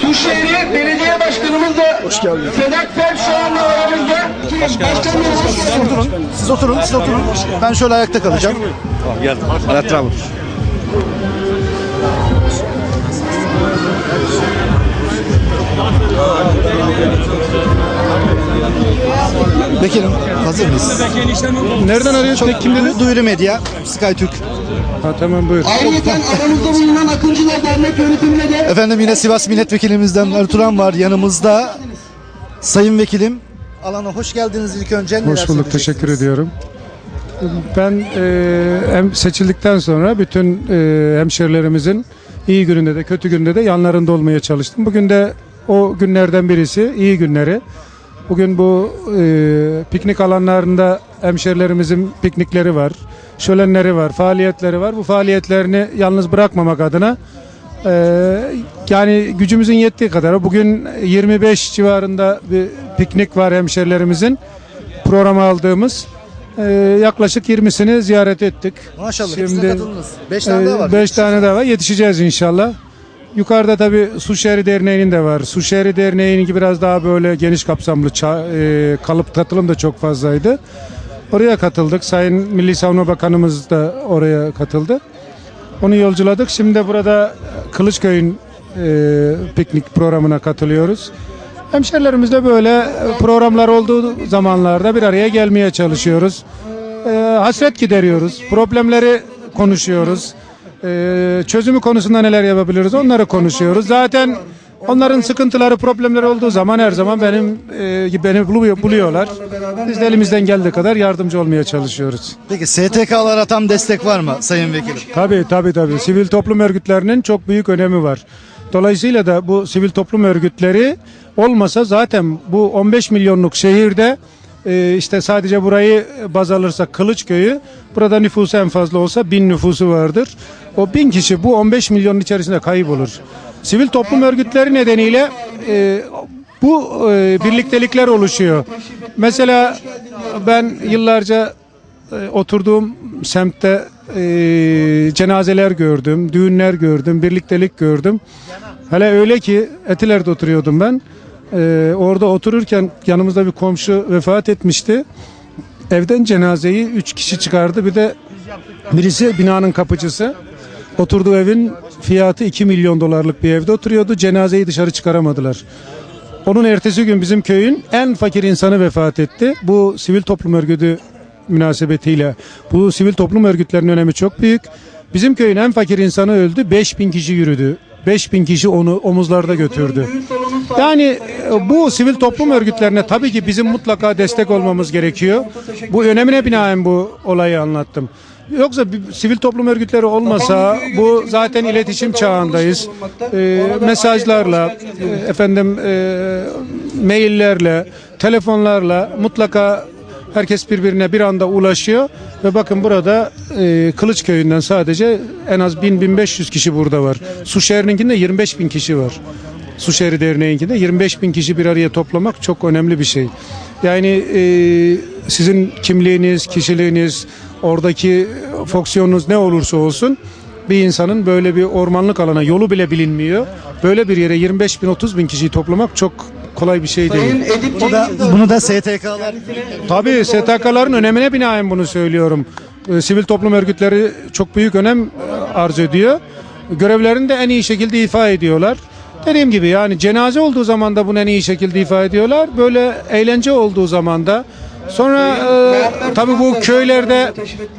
Suşehir Belediye Başkanımız da Sedat Fel şu anda aramızda. Başkanım hoş geldiniz. Oturun. Siz oturun, siz oturun. Ben şöyle ayakta kalacağım. Tamam geldim. Evet, bravo. Vekilim, hazır mıyız? Nereden arıyorsun? Çok Kim dedi? Duyuru Medya, SkyTürk. Ha, tamam buyur. Ayrıca aramızda bulunan Akıncılar Dernek yönetimine de Efendim yine Sivas Milletvekilimizden Ertuğrul var yanımızda. Sayın Vekilim, alana hoş geldiniz ilk önce. Neler Hoş bulduk. Teşekkür ediyorum. Ben e, hem seçildikten sonra bütün e, hemşerilerimizin iyi gününde de kötü gününde de yanlarında olmaya çalıştım. Bugün de o günlerden birisi, iyi günleri. Bugün bu e, piknik alanlarında hemşerilerimizin piknikleri var, şölenleri var, faaliyetleri var. Bu faaliyetlerini yalnız bırakmamak adına e, yani gücümüzün yettiği kadar bugün 25 civarında bir piknik var hemşerilerimizin programa aldığımız. E, yaklaşık 20'sini ziyaret ettik. Maşallah, Şimdi, hepsine katıldınız. Beş tane daha var. 5 tane daha var. Yetişeceğiz inşallah. Yukarıda tabii Su Şehri Derneği'nin de var. Su Şehri Derneği'ninki biraz daha böyle geniş kapsamlı ça- e, kalıp katılım da çok fazlaydı. Oraya katıldık. Sayın Milli Savunma Bakanımız da oraya katıldı. Onu yolculadık. Şimdi de burada Kılıçköy'ün e, piknik programına katılıyoruz. Hemşerilerimizle böyle programlar olduğu zamanlarda bir araya gelmeye çalışıyoruz. E, hasret gideriyoruz. Problemleri konuşuyoruz. E, çözümü konusunda neler yapabiliriz onları konuşuyoruz. Zaten onların sıkıntıları, problemleri olduğu zaman her zaman benim e, beni buluyor, buluyorlar. Biz de elimizden geldiği kadar yardımcı olmaya çalışıyoruz. Peki STK'lara tam destek var mı Sayın Vekilim? Tabii tabii tabii. Sivil toplum örgütlerinin çok büyük önemi var. Dolayısıyla da bu sivil toplum örgütleri olmasa zaten bu 15 milyonluk şehirde e, işte sadece burayı baz alırsak Kılıçköy'ü burada nüfusu en fazla olsa bin nüfusu vardır. O bin kişi bu 15 milyonun içerisinde kaybolur. Sivil toplum örgütleri nedeniyle e, bu e, birliktelikler oluşuyor. Mesela ben yıllarca e, oturduğum semtte e, cenazeler gördüm, düğünler gördüm, birliktelik gördüm. Hele öyle ki Etiler'de oturuyordum ben. E, orada otururken yanımızda bir komşu vefat etmişti. Evden cenazeyi üç kişi çıkardı. Bir de birisi binanın kapıcısı. Oturduğu evin fiyatı 2 milyon dolarlık bir evde oturuyordu. Cenazeyi dışarı çıkaramadılar. Onun ertesi gün bizim köyün en fakir insanı vefat etti. Bu sivil toplum örgütü münasebetiyle. Bu sivil toplum örgütlerinin önemi çok büyük. Bizim köyün en fakir insanı öldü. 5000 kişi yürüdü. 5000 kişi onu omuzlarda götürdü. Yani e, bu sivil toplum örgütlerine tabii ki bizim mutlaka destek olmamız gerekiyor. Bu önemine binaen bu olayı anlattım. Yoksa bir sivil toplum örgütleri olmasa bu zaten iletişim çağındayız. E, mesajlarla, e, efendim e, maillerle, telefonlarla mutlaka herkes birbirine bir anda ulaşıyor ve bakın burada e, Kılıçköy'ünden sadece en az 1000-1500 kişi burada var. Suşehir'ininkinde 25 bin kişi var. Suşehir Derneği'nkinde 25 bin kişi bir araya toplamak çok önemli bir şey. Yani e, sizin kimliğiniz, kişiliğiniz, oradaki fonksiyonunuz ne olursa olsun bir insanın böyle bir ormanlık alana yolu bile bilinmiyor. Böyle bir yere 25 bin 30 bin kişiyi toplamak çok kolay bir şey değil. Bu da, bunu da STK'lar Tabii STK'ların önemine binaen bunu söylüyorum. Ee, Sivil toplum örgütleri çok büyük önem e, arz ediyor. Görevlerini de en iyi şekilde ifa ediyorlar. Dediğim gibi yani cenaze olduğu zaman da bunu en iyi şekilde ifa ediyorlar. Böyle eğlence olduğu zaman da Sonra e, tabii bu köylerde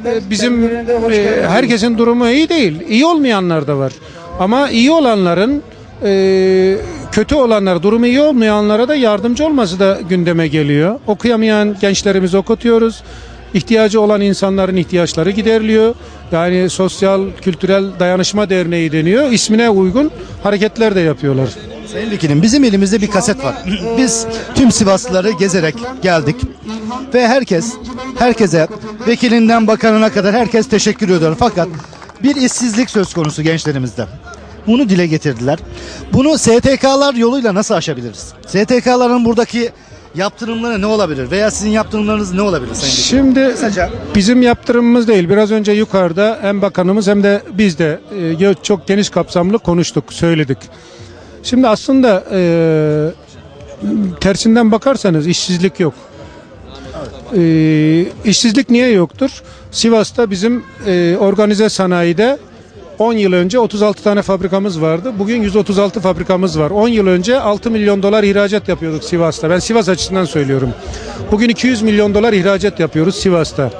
e, bizim e, herkesin durumu iyi değil. İyi olmayanlar da var. Ama iyi olanların e, kötü olanlara, durumu iyi olmayanlara da yardımcı olması da gündeme geliyor. Okuyamayan gençlerimizi okutuyoruz. İhtiyacı olan insanların ihtiyaçları gideriliyor. Yani Sosyal Kültürel Dayanışma Derneği deniyor. İsmine uygun hareketler de yapıyorlar. Sayın Vekilim bizim elimizde bir kaset var. Biz tüm Sivaslıları gezerek geldik. Ve herkes, herkese, vekilinden bakanına kadar herkes teşekkür ediyor. Fakat bir işsizlik söz konusu gençlerimizde. Bunu dile getirdiler. Bunu STK'lar yoluyla nasıl aşabiliriz? STK'ların buradaki yaptırımları ne olabilir? Veya sizin yaptırımlarınız ne olabilir Sayın? Şimdi Kısaca. bizim yaptırımımız değil. Biraz önce yukarıda hem bakanımız hem de biz de e, çok geniş kapsamlı konuştuk, söyledik. Şimdi aslında e, tersinden bakarsanız işsizlik yok. E, işsizlik niye yoktur? Sivas'ta bizim e, organize sanayide 10 yıl önce 36 tane fabrikamız vardı. Bugün 136 fabrikamız var. 10 yıl önce 6 milyon dolar ihracat yapıyorduk Sivas'ta. Ben Sivas açısından söylüyorum. Bugün 200 milyon dolar ihracat yapıyoruz Sivas'ta.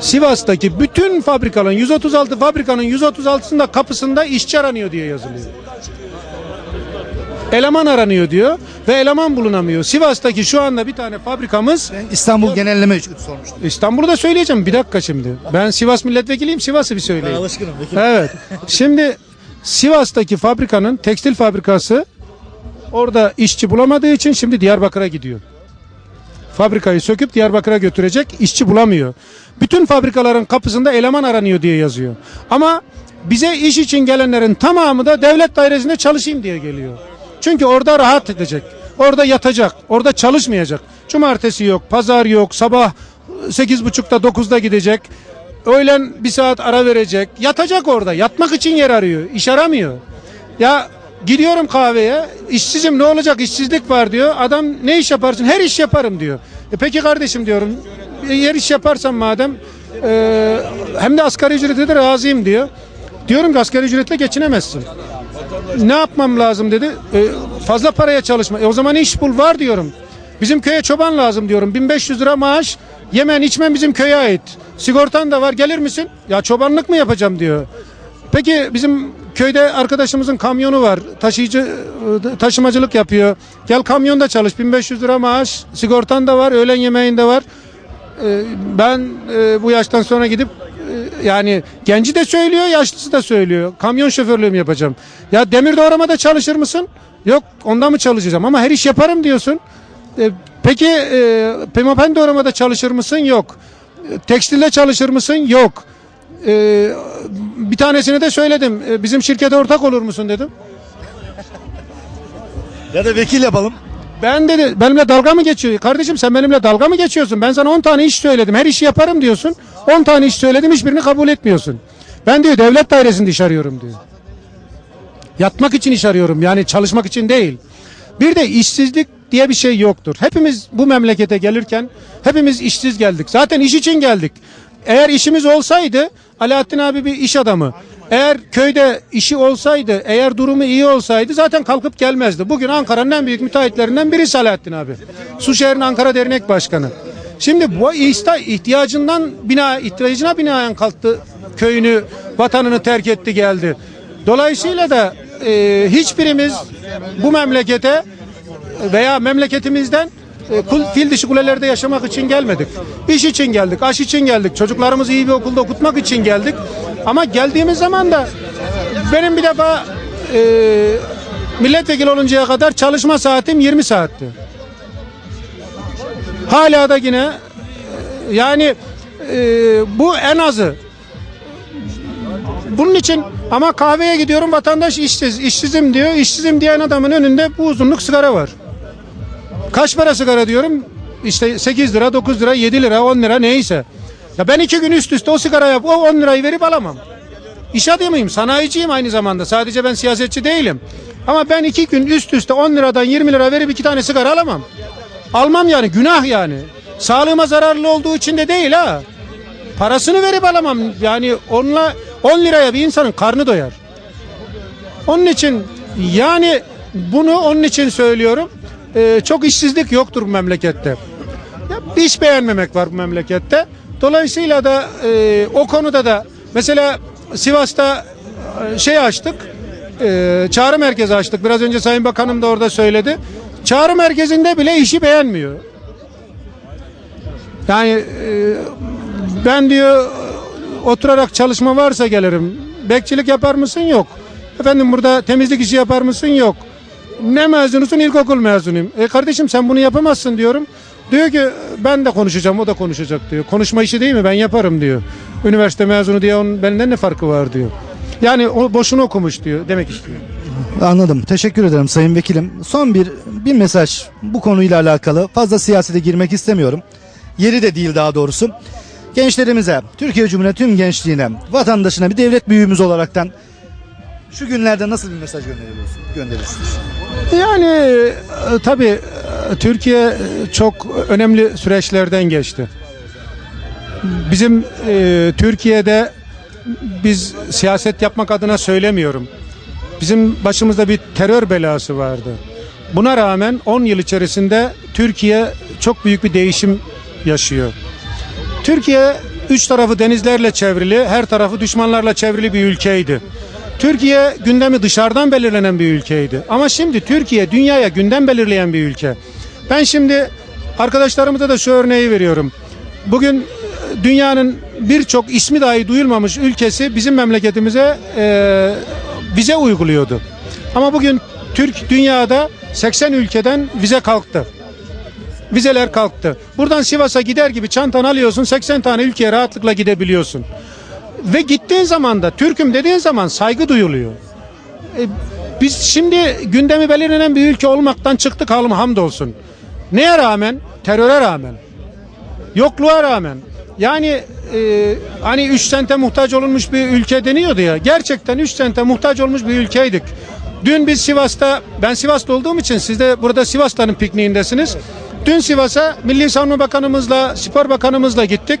Sivas'taki bütün fabrikaların 136 fabrikanın 136'sında kapısında işçi aranıyor diye yazılıyor. Eleman aranıyor diyor ve eleman bulunamıyor. Sivas'taki şu anda bir tane fabrikamız İstanbul genelleme için sormuştum. İstanbul'u da söyleyeceğim bir dakika şimdi. Ben Sivas milletvekiliyim Sivas'ı bir söyleyeyim. alışkınım. Vekilim. Evet. Şimdi Sivas'taki fabrikanın tekstil fabrikası orada işçi bulamadığı için şimdi Diyarbakır'a gidiyor. Fabrikayı söküp Diyarbakır'a götürecek işçi bulamıyor. Bütün fabrikaların kapısında eleman aranıyor diye yazıyor. Ama bize iş için gelenlerin tamamı da devlet dairesinde çalışayım diye geliyor. Çünkü orada rahat edecek. Orada yatacak. Orada çalışmayacak. Cumartesi yok, pazar yok, sabah 8.30'da 9'da gidecek. Öğlen bir saat ara verecek. Yatacak orada. Yatmak için yer arıyor. İş aramıyor. Ya gidiyorum kahveye. işsizim ne olacak? İşsizlik var diyor. Adam ne iş yaparsın? Her iş yaparım diyor. E peki kardeşim diyorum. e, Her iş yaparsam madem e, hem de asgari ücrete de razıyım diyor. Diyorum ki asgari ücretle geçinemezsin. Ne yapmam lazım dedi. E, fazla paraya çalışma. E, o zaman iş bul var diyorum. Bizim köye çoban lazım diyorum. 1500 lira maaş. Yemen içmen bizim köye ait. Sigortan da var gelir misin? Ya çobanlık mı yapacağım diyor. Peki bizim köyde arkadaşımızın kamyonu var. Taşıyıcı e, taşımacılık yapıyor. Gel kamyonda çalış. 1500 lira maaş. Sigortan da var. Öğlen yemeğinde var. E, Ben e, bu yaştan sonra gidip yani genci de söylüyor, yaşlısı da söylüyor. Kamyon şoförlüğü mü yapacağım? Ya demir doğramada çalışır mısın? Yok, onda mı çalışacağım? Ama her iş yaparım diyorsun. E, Peki e, pimapen doğramada çalışır mısın? Yok. E, Tekstilde çalışır mısın? Yok. E, bir tanesine de söyledim. E, bizim şirkete ortak olur musun dedim. Ya da vekil yapalım. Ben dedi benimle dalga mı geçiyor? Kardeşim sen benimle dalga mı geçiyorsun? Ben sana 10 tane iş söyledim. Her işi yaparım diyorsun. 10 tane iş söyledim hiçbirini kabul etmiyorsun. Ben diyor devlet dairesinde iş arıyorum diyor. Yatmak için iş arıyorum yani çalışmak için değil. Bir de işsizlik diye bir şey yoktur. Hepimiz bu memlekete gelirken hepimiz işsiz geldik. Zaten iş için geldik. Eğer işimiz olsaydı Alaaddin abi bir iş adamı. Eğer köyde işi olsaydı, eğer durumu iyi olsaydı zaten kalkıp gelmezdi. Bugün Ankara'nın en büyük müteahhitlerinden biri Alaaddin abi. Suşehir'in Ankara Dernek Başkanı. Şimdi bu ista ihtiyacından bina ihtiyacına binaen kalktı köyünü, vatanını terk etti geldi. Dolayısıyla da e, hiçbirimiz bu memlekete veya memleketimizden e, kul, fil dişi kulelerde yaşamak için gelmedik. İş için geldik, aş için geldik. Çocuklarımızı iyi bir okulda okutmak için geldik. Ama geldiğimiz zaman da benim bir defa e, milletvekili oluncaya kadar çalışma saatim 20 saatti. Hala da yine yani e, bu en azı. Bunun için ama kahveye gidiyorum vatandaş işsiz, işsizim diyor. İşsizim diyen adamın önünde bu uzunluk sigara var. Kaç para sigara diyorum? İşte 8 lira, 9 lira, 7 lira, 10 lira neyse. Ya ben iki gün üst üste o sigaraya o 10 lirayı verip alamam. İş adamıyım, sanayiciyim aynı zamanda. Sadece ben siyasetçi değilim. Ama ben iki gün üst üste 10 liradan 20 lira verip iki tane sigara alamam. Almam yani, günah yani. Sağlığıma zararlı olduğu için de değil ha. Parasını verip alamam. Yani onunla 10 liraya bir insanın karnı doyar. Onun için yani bunu onun için söylüyorum. Ee, çok işsizlik yoktur bu memlekette. Ya, bir beğenmemek var bu memlekette. Dolayısıyla da e, o konuda da mesela Sivas'ta e, şey açtık. E, çağrı merkezi açtık. Biraz önce Sayın Bakanım da orada söyledi. Çağrı merkezinde bile işi beğenmiyor. Yani e, ben diyor oturarak çalışma varsa gelirim. Bekçilik yapar mısın? Yok. Efendim burada temizlik işi yapar mısın? Yok. Ne mezunusun? İlkokul mezunuyum. E kardeşim sen bunu yapamazsın diyorum. Diyor ki ben de konuşacağım o da konuşacak diyor. Konuşma işi değil mi? Ben yaparım diyor. Üniversite mezunu diye onun benden ne farkı var diyor. Yani o boşuna okumuş diyor demek istiyor. Anladım. Teşekkür ederim Sayın Vekilim. Son bir bir mesaj bu konuyla alakalı. Fazla siyasete girmek istemiyorum. Yeri de değil daha doğrusu. Gençlerimize, Türkiye Cumhuriyeti tüm gençliğine, vatandaşına bir devlet büyüğümüz olaraktan şu günlerde nasıl bir mesaj gönderiyorsunuz? Gönderirsiniz. Yani e, tabii e, Türkiye e, çok önemli süreçlerden geçti. Bizim e, Türkiye'de biz siyaset yapmak adına söylemiyorum. Bizim başımızda bir terör belası vardı. Buna rağmen 10 yıl içerisinde Türkiye çok büyük bir değişim yaşıyor. Türkiye üç tarafı denizlerle çevrili, her tarafı düşmanlarla çevrili bir ülkeydi. Türkiye gündemi dışarıdan belirlenen bir ülkeydi. Ama şimdi Türkiye dünyaya gündem belirleyen bir ülke. Ben şimdi arkadaşlarımıza da şu örneği veriyorum. Bugün e, dünyanın birçok ismi dahi duyulmamış ülkesi bizim memleketimize e, vize uyguluyordu. Ama bugün Türk dünyada 80 ülkeden vize kalktı. Vizeler kalktı. Buradan Sivas'a gider gibi çantanı alıyorsun 80 tane ülkeye rahatlıkla gidebiliyorsun. Ve gittiğin zaman da Türk'üm dediğin zaman saygı duyuluyor. E, biz şimdi gündemi belirlenen bir ülke olmaktan çıktık halim hamdolsun. Neye rağmen? Teröre rağmen. Yokluğa rağmen. Yani e, hani 3 sente muhtaç olunmuş bir ülke deniyordu ya. Gerçekten 3 sente muhtaç olmuş bir ülkeydik. Dün biz Sivas'ta, ben Sivas'ta olduğum için siz de burada Sivas'ların pikniğindesiniz. Dün Sivas'a Milli Savunma Bakanımızla, Spor Bakanımızla gittik.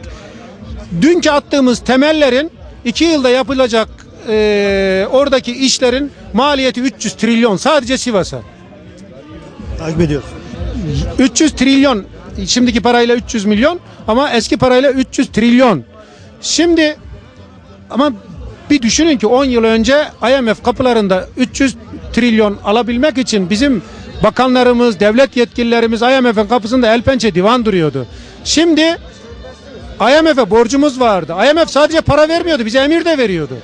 Dünkü attığımız temellerin iki yılda yapılacak e, oradaki işlerin maliyeti 300 trilyon sadece Sivas'a. Takip ediyoruz. 300 trilyon şimdiki parayla 300 milyon ama eski parayla 300 trilyon. Şimdi ama bir düşünün ki 10 yıl önce IMF kapılarında 300 trilyon alabilmek için bizim bakanlarımız, devlet yetkililerimiz IMF'in kapısında el pençe divan duruyordu. Şimdi IMF'e borcumuz vardı. IMF sadece para vermiyordu, bize emir de veriyordu.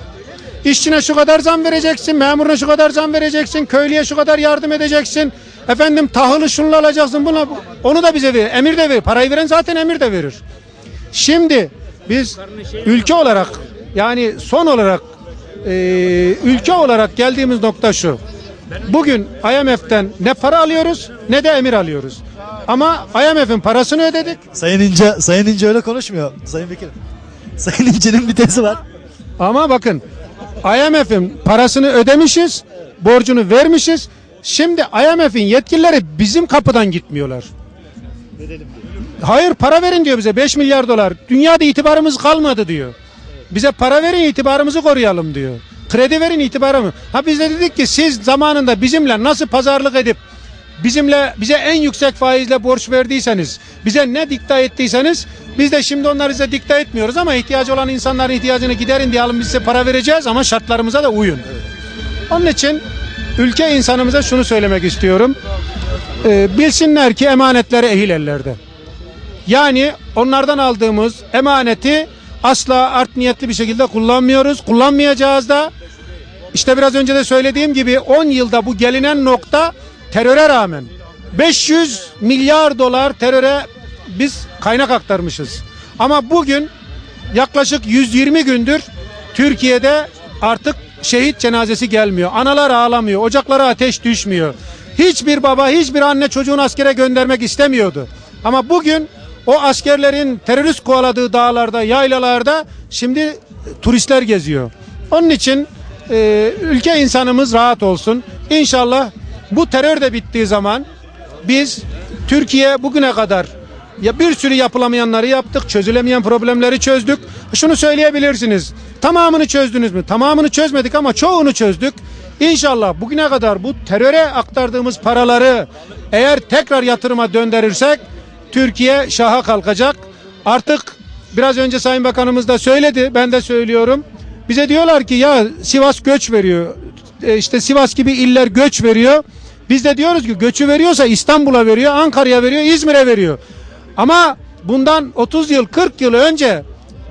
İşçine şu kadar zam vereceksin, memuruna şu kadar zam vereceksin, köylüye şu kadar yardım edeceksin. Efendim tahılı şunla alacaksın, buna onu da bize verir. Emir de verir. Parayı veren zaten emir de verir. Şimdi biz ülke olarak yani son olarak e, ülke olarak geldiğimiz nokta şu. Bugün IMF'den ne para alıyoruz ne de emir alıyoruz. Ama IMF'in parasını ödedik. Sayın İnce, Sayın İnce öyle konuşmuyor. Sayın Vekilim. Sayın İnce'nin bir tezi var. Ama bakın IMF'in parasını ödemişiz, borcunu vermişiz. Şimdi IMF'in yetkilileri bizim kapıdan gitmiyorlar. Hayır para verin diyor bize 5 milyar dolar. Dünyada itibarımız kalmadı diyor. Bize para verin itibarımızı koruyalım diyor. Kredi verin itibarımı. Ha biz de dedik ki siz zamanında bizimle nasıl pazarlık edip bizimle bize en yüksek faizle borç verdiyseniz, bize ne dikta ettiyseniz biz de şimdi onları size dikta etmiyoruz ama ihtiyacı olan insanların ihtiyacını giderin diye alın biz size para vereceğiz ama şartlarımıza da uyun. Onun için ülke insanımıza şunu söylemek istiyorum. Ee, bilsinler ki emanetleri ehil ellerde. Yani onlardan aldığımız emaneti asla art niyetli bir şekilde kullanmıyoruz. Kullanmayacağız da. İşte biraz önce de söylediğim gibi 10 yılda bu gelinen nokta teröre rağmen 500 milyar dolar teröre biz kaynak aktarmışız. Ama bugün yaklaşık 120 gündür Türkiye'de artık şehit cenazesi gelmiyor. Analar ağlamıyor. Ocaklara ateş düşmüyor. Hiçbir baba, hiçbir anne çocuğunu askere göndermek istemiyordu. Ama bugün o askerlerin terörist kovaladığı dağlarda, yaylalarda şimdi turistler geziyor. Onun için e, ülke insanımız rahat olsun. İnşallah bu terör de bittiği zaman biz Türkiye bugüne kadar ya bir sürü yapılamayanları yaptık, çözülemeyen problemleri çözdük. Şunu söyleyebilirsiniz. Tamamını çözdünüz mü? Tamamını çözmedik ama çoğunu çözdük. İnşallah bugüne kadar bu teröre aktardığımız paraları eğer tekrar yatırıma döndürürsek Türkiye şaha kalkacak. Artık biraz önce Sayın Bakanımız da söyledi, ben de söylüyorum. Bize diyorlar ki ya Sivas göç veriyor. E, işte Sivas gibi iller göç veriyor. Biz de diyoruz ki göçü veriyorsa İstanbul'a veriyor, Ankara'ya veriyor, İzmir'e veriyor. Ama bundan 30 yıl 40 yıl önce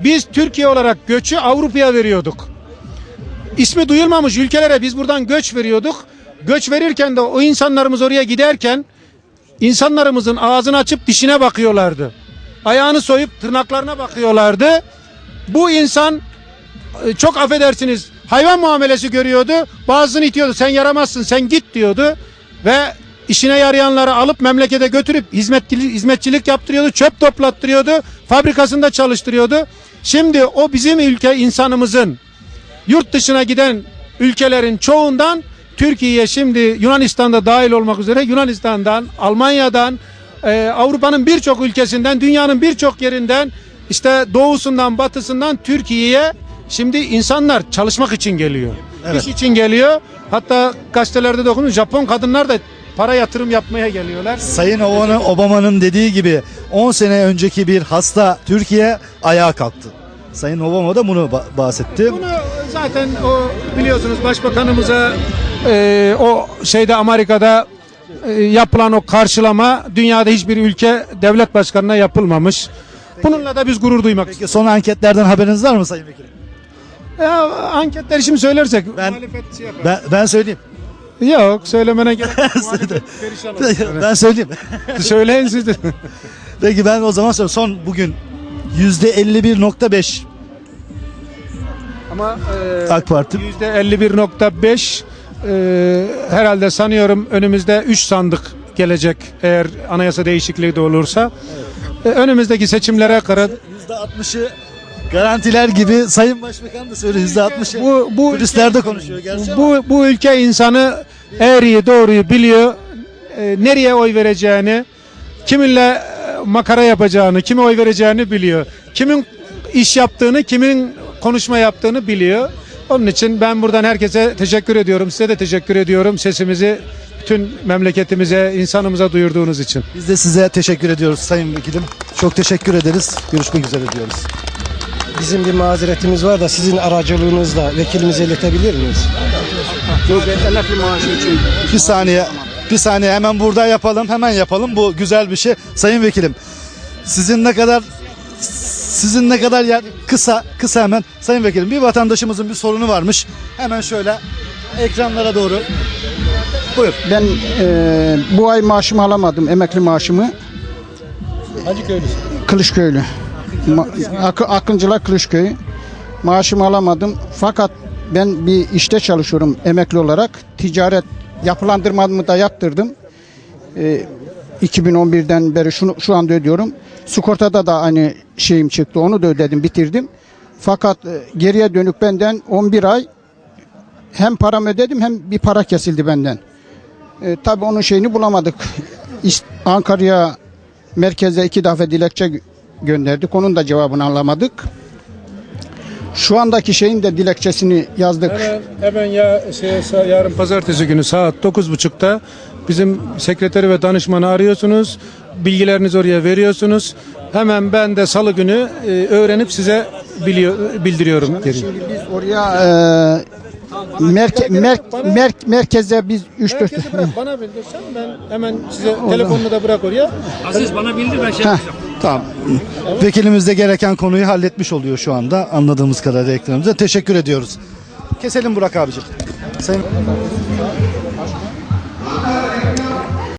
biz Türkiye olarak göçü Avrupa'ya veriyorduk. İsmi duyulmamış ülkelere biz buradan göç veriyorduk. Göç verirken de o insanlarımız oraya giderken insanlarımızın ağzını açıp dişine bakıyorlardı. Ayağını soyup tırnaklarına bakıyorlardı. Bu insan e, çok affedersiniz hayvan muamelesi görüyordu. Bazısını itiyordu. Sen yaramazsın sen git diyordu. Ve işine yarayanları alıp memlekete götürüp hizmetçilik, hizmetçilik yaptırıyordu. Çöp toplattırıyordu. Fabrikasında çalıştırıyordu. Şimdi o bizim ülke insanımızın yurt dışına giden ülkelerin çoğundan Türkiye'ye şimdi Yunanistan'da dahil olmak üzere Yunanistan'dan, Almanya'dan, e, Avrupa'nın birçok ülkesinden, dünyanın birçok yerinden işte doğusundan, batısından Türkiye'ye şimdi insanlar çalışmak için geliyor. İş için geliyor. Hatta gazetelerde de okudum Japon kadınlar da para yatırım yapmaya geliyorlar. Sayın Obama- Obama'nın dediği gibi 10 sene önceki bir hasta Türkiye ayağa kalktı. Sayın Obama da bunu ba- bahsetti. Bunu zaten o biliyorsunuz başbakanımıza e, o şeyde Amerika'da e, yapılan o karşılama dünyada hiçbir ülke devlet başkanına yapılmamış. Bununla da biz gurur duymak Peki son anketlerden haberiniz var mı Sayın Vekilim? Ya, anketleri şimdi söylersek Ben- muhalefet şey yapar. Ben, ben söyleyeyim. Yok söylemene gerek yok. Muhalefet perişan olur. ben söyleyeyim. Söyleyin siz de. Peki ben o zaman söyleyeyim. Son bugün %51.5 Ama e, AK Parti. %51.5 e, herhalde sanıyorum önümüzde 3 sandık gelecek eğer anayasa değişikliği de olursa. E, önümüzdeki seçimlere kadar %60'ı garantiler gibi Sayın Başbakan da söylüyor %60'ı. bu bu Turistler de konuşuyor gerçi ama. bu bu ülke insanı eğriyi doğruyu biliyor. E, nereye oy vereceğini, kiminle e, makara yapacağını, kime oy vereceğini biliyor. Kimin iş yaptığını, kimin konuşma yaptığını biliyor. Onun için ben buradan herkese teşekkür ediyorum. Size de teşekkür ediyorum. Sesimizi bütün memleketimize, insanımıza duyurduğunuz için. Biz de size teşekkür ediyoruz Sayın Vekilim. Çok teşekkür ederiz. Görüşmek üzere diyoruz. Bizim bir mazeretimiz var da sizin aracılığınızla vekilimize iletebilir miyiz? Emekli maaşı için. Bir saniye. Bir saniye hemen burada yapalım. Hemen yapalım. Bu güzel bir şey. Sayın Vekilim. Sizin ne kadar sizin ne kadar yer kısa kısa hemen Sayın Vekilim bir vatandaşımızın bir sorunu varmış. Hemen şöyle ekranlara doğru. Buyur. Ben e, bu ay maaşımı alamadım, emekli maaşımı. Hacı Köylüsü. Kılıçköylü. Ma- Akı- Akıncılar Kılıçköy. Maaşımı alamadım. Fakat ben bir işte çalışıyorum emekli olarak. Ticaret yapılandırmamı da yaptırdım. E, 2011'den beri şunu, şu anda ödüyorum. Sigortada da aynı şeyim çıktı. Onu da ödedim, bitirdim. Fakat e, geriye dönük benden 11 ay hem param ödedim hem bir para kesildi benden. E, tabii onun şeyini bulamadık. İst- Ankara'ya merkeze iki defa dilekçe gönderdik. Onun da cevabını alamadık. Şu andaki şeyin de dilekçesini yazdık. Hemen, hemen ya şey, yarın pazartesi günü saat 9.30'da bizim sekreteri ve danışmanı arıyorsunuz. Bilgilerinizi oraya veriyorsunuz. Hemen ben de salı günü e, öğrenip size biliyor, bildiriyorum. geri. Şimdi biz oraya e, merke, merk, merk, merkeze biz 3 4 Herkesi bırak bana bildirsen ben hemen size telefonunu da bırak oraya. Aziz bana bildir ben şey Tamam. Vekilimiz de gereken konuyu halletmiş oluyor şu anda. Anladığımız kadarıyla ekranımıza. Teşekkür ediyoruz. Keselim Burak abicim. Sayın